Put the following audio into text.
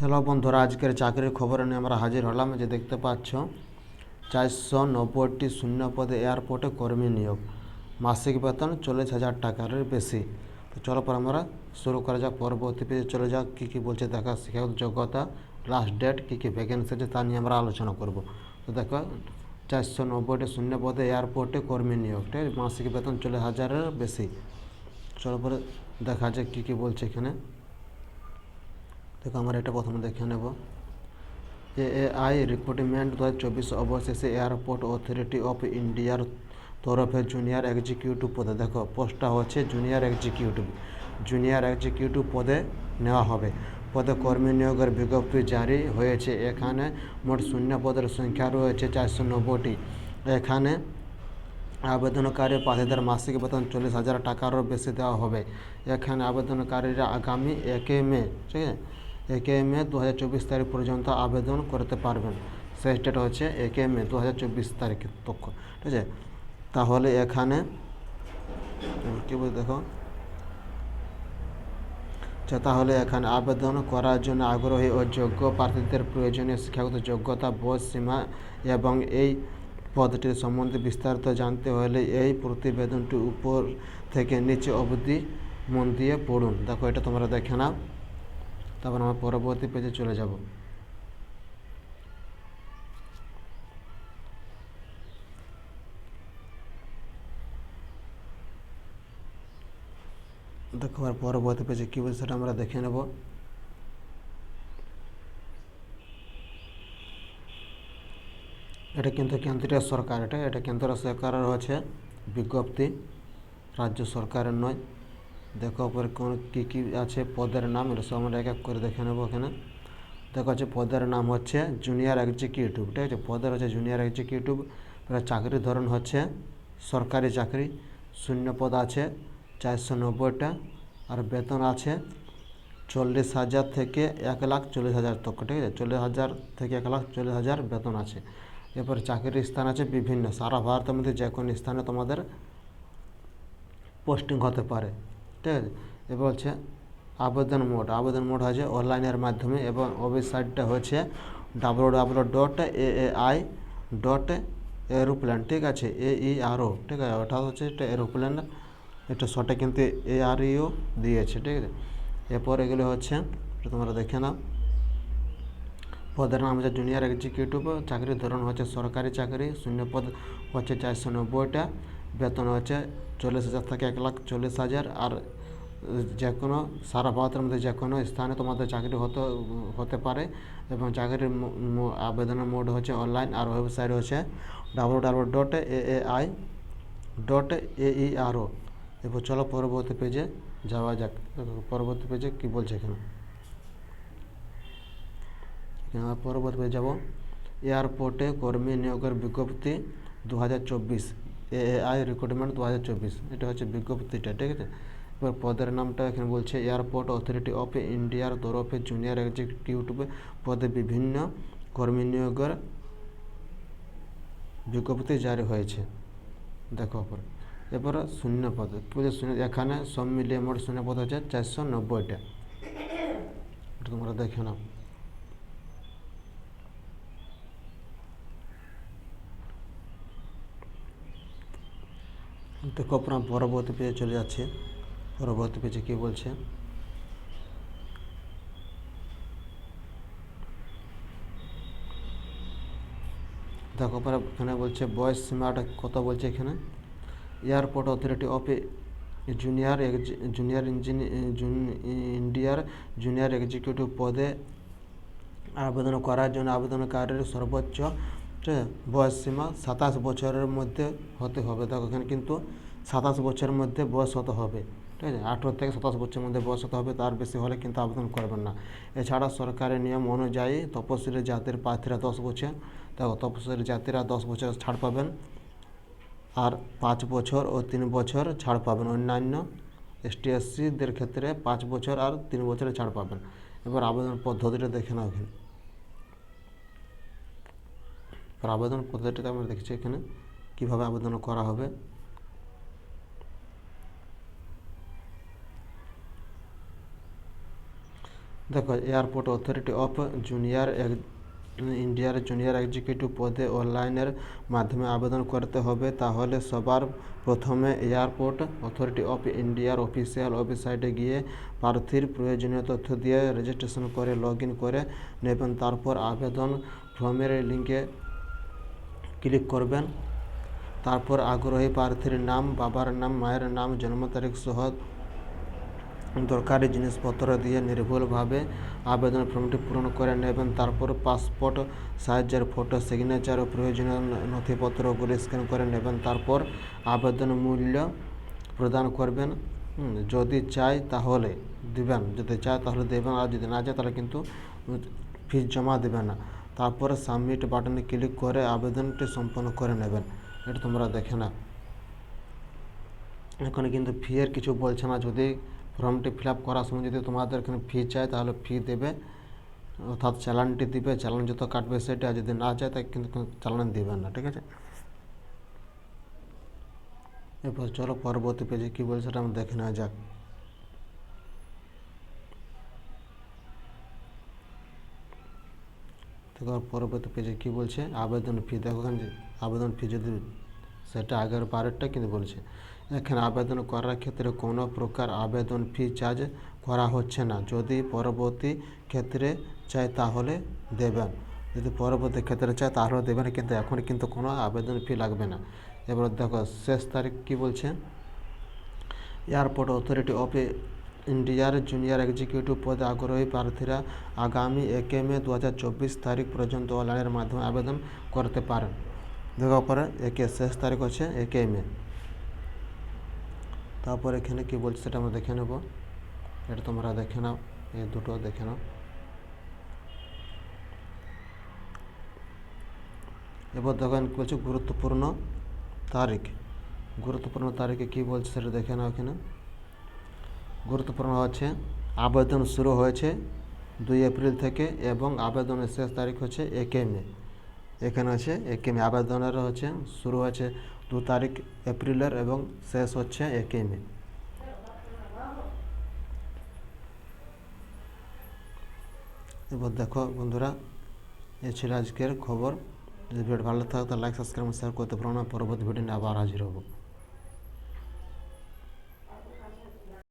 Hello বন্ধুরা, আজকের চাকরির খবর নিয়ে আমরা হাজির হলাম যে দেখতে পাচ্ছ, চারশো নব্বইটি শূন্য পদে এয়ারপোর্টে কর্মী নিয়োগ। মাসিক বেতন চল্লিশ হাজার টাকার বেশি। তো চলো পর আমরা শুরু করা যাক, পরবর্তী পেজে চলে যাক, কী কী বলছে দেখা শিক্ষাগত যোগ্যতা লাস্ট ডেট কী কী ভ্যাকেন্সি আছে তা নিয়ে আমরা আলোচনা করব। তো দেখো, চারশো নব্বইটি শূন্য পদে এয়ারপোর্টে কর্মী নিয়োগ ঠিক? মাসিক বেতন চল্লিশ হাজারের বেশি। চলো পরে দেখা যাক কী কী বলছে এখানে। দেখো, আমরা এটা প্রথমে দেখে নেব। এএআই রিক্রুটমেন্ট দু হাজার চব্বিশ অবশেষে এয়ারপোর্ট অথরিটি অফ ইন্ডিয়ার তরফে জুনিয়র এক্সিকিউটিভ পদে, দেখো, পোস্টটা হচ্ছে জুনিয়র এক্সিকিউটিভ। জুনিয়র এক্সিকিউটিভ পদে নেওয়া হবে। পদে কর্মী নিয়োগের বিজ্ঞপ্তি জারি হয়েছে। এখানে মোট শূন্য পদের সংখ্যা রয়েছে চারশো নব্বইটি। এখানে আবেদনকারী প্রার্থীদের মাসিক বেতন চল্লিশ হাজার টাকারও বেশি দেওয়া হবে। এখানে আবেদনকারীরা আগামী একে মে, ঠিক আছে? একে মে দু হাজার চব্বিশ তারিখ পর্যন্ত আবেদন করতে পারবেন। শেষ ডেট হচ্ছে একে মে দু হাজার চব্বিশ তারিখের তক্ষ ঠিক আছে? তাহলে এখানে কী বল দেখো? আচ্ছা তাহলে এখানে আবেদন করার জন্য আগ্রহী ও যোগ্য প্রার্থীদের প্রয়োজনীয় শিক্ষাগত যোগ্যতা বয়স সীমা এবং এই পদটির সম্বন্ধে বিস্তারিত জানতে হলে এই প্রতিবেদনটি উপর থেকে নিচে অবধি মন দিয়ে পড়ুন। দেখো, এটা তোমরা দেখে নাও। তারপর আমরা পরবর্তী পেজে চলে যাব। দেখো আর পরবর্তী পেজে কী বলছে সেটা আমরা দেখে নেব। এটা কিন্তু কেন্দ্রীয় সরকার, এটা এটা কেন্দ্র সরকারের হচ্ছে বিজ্ঞপ্তি। রাজ্য সরকারের নয়। দেখো পরে কোন, কী কী আছে? পদের নাম, এটা সব আমরা এক এক করে দেখে নেব এখানে। দেখো হচ্ছে পদের নাম হচ্ছে জুনিয়র এক্সিকিউটিভ ঠিক আছে? পদের হচ্ছে জুনিয়র এক্সিকিউটিভ চাকরির ধরন হচ্ছে সরকারি চাকরি। শূন্য পদ আছে, চারশো নব্বইটা। আর বেতন আছে চল্লিশ হাজার থেকে এক লাখ চল্লিশ হাজার তক, ঠিক আছে? চল্লিশ হাজার থেকে এক লাখ চল্লিশ হাজার বেতন আছে। এরপর চাকরির স্থান আছে বিভিন্ন, সারা ভারতের মধ্যে যে কোনো স্থানে তোমাদের পোস্টিং হতে পারে। ঠিক আছে এবার হচ্ছে আবেদন মোড। আবেদন মোড হচ্ছে অনলাইনের মাধ্যমে এবং ওয়েবসাইটটা হচ্ছে W W dot A I dot aeroplane ঠিক আছে এ ই আর ও ঠিক আছে ওটা হচ্ছে একটা এরোপ্লেন এটা শর্টে কিন্তু এ আর ইও দিয়েছে, ঠিক আছে। এরপর এগুলো হচ্ছে তোমরা দেখে নাও। পদের নাম হচ্ছে জুনিয়র এক্সিকিউটিভ চাকরির ধরন হচ্ছে সরকারি চাকরি, শূন্য পদ হচ্ছে চারশো নব্বইটা। বেতন হচ্ছে চল্লিশ হাজার থেকে এক লাখ চল্লিশ হাজার। আর যে কোনো সারা ভারতের মধ্যে যে কোনো স্থানে তোমাদের চাকরি হতে হতে পারে এবং চাকরির আবেদনের মোড হচ্ছে অনলাইন আর ওয়েবসাইট হচ্ছে W W dot A A I dot A E R O. এরপর চলো পরবর্তী পেজে যাওয়া যাক। পরবর্তী পেজে কী বলছে এখানে? পরবর্তী পেজে যাব। এয়ারপোর্টে কর্মী নিয়োগের বিজ্ঞপ্তি দু হাজার চব্বিশ এআই রিক্রুটমেন্ট দু হাজার চব্বিশ। এটা হচ্ছে বিজ্ঞপ্তিটা, ঠিক আছে? এবার পদের নামটা এখানে বলছে এয়ারপোর্ট অথরিটি অফ ইন্ডিয়ার তরফে জুনিয়র এক্সিকিউটিভ পদে বিভিন্ন কর্মী নিয়োগের বিজ্ঞপ্তি জারি হয়েছে। দেখো পরে এরপরে শূন্য পদ। শূন্য, এখানে সব মিলিয়ে মোট শূন্য পদ হচ্ছে চারশো নব্বইটা। এটা তোমরা দেখে নাও। দেখো আপনার পরবর্তী পেজে চলে যাচ্ছে। পরবর্তী পেজে কী বলছে, দেখো পরে এখানে বলছে, বয়স সীমাটা কত বলছে এখানে? Airport authority of junior junior engineer ইন্ডিয়ার জুনিয়র এক্সিকিউটিভ পদে আবেদন করার জন্য আবেদনকারীর সর্বোচ্চ বয়স সীমা সাতাশ বছরের মধ্যে হতে হবে। দেখো, এখানে কিন্তু সাতাশ বছরের মধ্যে বয়স হতে হবে। ঠিক আছে আঠেরো থেকে সাতাশ বছরের মধ্যে বয়স হতে হবে, তার বেশি হলে কিন্তু আবেদন করবেন না। এছাড়া সরকারের নিয়ম অনুযায়ী তপশিলি জাতির প্রার্থীরা দশ বছর, দেখো, তপশিলি জাতিরা দশ বছর ছাড় পাবেন আর পাঁচ বছর ও তিন বছর ছাড় পাবেন। অন্যান্য এসটি এসসিদের ক্ষেত্রে পাঁচ বছর আর তিন বছরের ছাড় পাবেন। এবার আবেদন পদ্ধতিটা দেখে নাও এবার আবেদন পদ্ধতিটা আমরা দেখছি এখানে, কীভাবে আবেদন করা হবে। দেখো, এয়ারপোর্ট অথরিটি অফ জুনিয়র ইন্ডিয়ার জুনিয়র এক্সিকিউটিভ পদে অনলাইনের মাধ্যমে আবেদন করতে হবে। তাহলে সবার প্রথমে এয়ারপোর্ট অথরিটি অফ ইন্ডিয়ার অফিসিয়াল ওয়েবসাইটে গিয়ে প্রার্থীর প্রয়োজনীয় তথ্য দিয়ে রেজিস্ট্রেশন করে, লগ করে নেবেন। তারপর আবেদন ফর্মের লিঙ্কে ক্লিক করবেন। তারপর আগ্রহী প্রার্থীর নাম, বাবার নাম, মায়ের নাম, জন্ম তারিখ সহ দরকারি জিনিসপত্র দিয়ে নির্ভুলভাবে আবেদন ফর্মটি পূরণ করে নেবেন। তারপর পাসপোর্ট সাইজের ফটো সিগনেচার ও প্রয়োজনীয় নথিপত্রগুলি স্ক্যান করে নেবেন। তারপর আবেদন মূল্য প্রদান করবেন। যদি চাই তাহলে দিবেন। যদি চায় তাহলে দেবেন। আর যদি না চায় তাহলে কিন্তু ফিস জমা দেবেন না। তারপরে সাবমিট বাটনে ক্লিক করে আবেদনটি সম্পন্ন করে নেবেন। এটা তোমরা দেখে না এখানে কিন্তু ফি এর কিছু বলছে না। যদি ফর্মটি ফিল আপ করার সময় যদি তোমাদের এখানে ফি চায়, তাহলে ফি দেবে। অর্থাৎ চালানটি দিবে, চালান যত কাটবে সেটা যদি না চায়, তাই কিন্তু কোনো চালান দিবে না, ঠিক আছে? এরপর চলো পরবর্তী পেজে কী বলছে সেটা আমরা দেখে নেওয়া যাক। পরবর্তী পেজে কী বলছে? আবেদন ফি দেখো আবেদন ফি যদি সেটা আগের বারেরটা কিন্তু বলছে। এখানে আবেদন করার ক্ষেত্রে কোনো প্রকার আবেদন ফি চার্জ করা হচ্ছে না। যদি পরবর্তী ক্ষেত্রে চাই তাহলে দেবেন। যদি পরবর্তী ক্ষেত্রে চায় তাহলে দেবেন, কিন্তু এখন কিন্তু কোনো আবেদন ফি লাগবে না। এবার দেখো, শেষ তারিখ কী বলছে? এয়ারপোর্ট অথরিটি অফ ইন্ডিয়ার জুনিয়র এক্সিকিউটিভ পদে আগ্রহী প্রার্থীরা আগামী একে মে দু হাজার চব্বিশ তারিখ পর্যন্ত অনলাইনের মাধ্যমে আবেদন করতে পারেন। দেখার পরে একে শেষ তারিখ হচ্ছে একে মে। তারপর এখানে কী বলছে সেটা আমরা দেখে নেব। এটা তোমরা দেখে নাও, এই দুটো দেখে নাও। এবার দেখেন বলছে, গুরুত্বপূর্ণ তারিখ। গুরুত্বপূর্ণ তারিখে কী বলছে সেটা দেখে নাও এখানে। গুরুত্বপূর্ণ হচ্ছে, আবেদন শুরু হয়েছে দুই এপ্রিল থেকে এবং আবেদনের শেষ তারিখ হচ্ছে একে মে। এখানে আছে একে মে, আবেদনের হচ্ছে, শুরু হয়েছে দু তারিখ এপ্রিলের এবং শেষ হচ্ছে একই মে। এবার দেখো বন্ধুরা এ ছিল আজকের খবর। যদি ভিডিও ভালো থাকে তাহলে লাইক সাবস্ক্রাইব শেয়ার করতে পারো না। পরবর্তী ভিডিও নিয়ে আবার হাজির হব।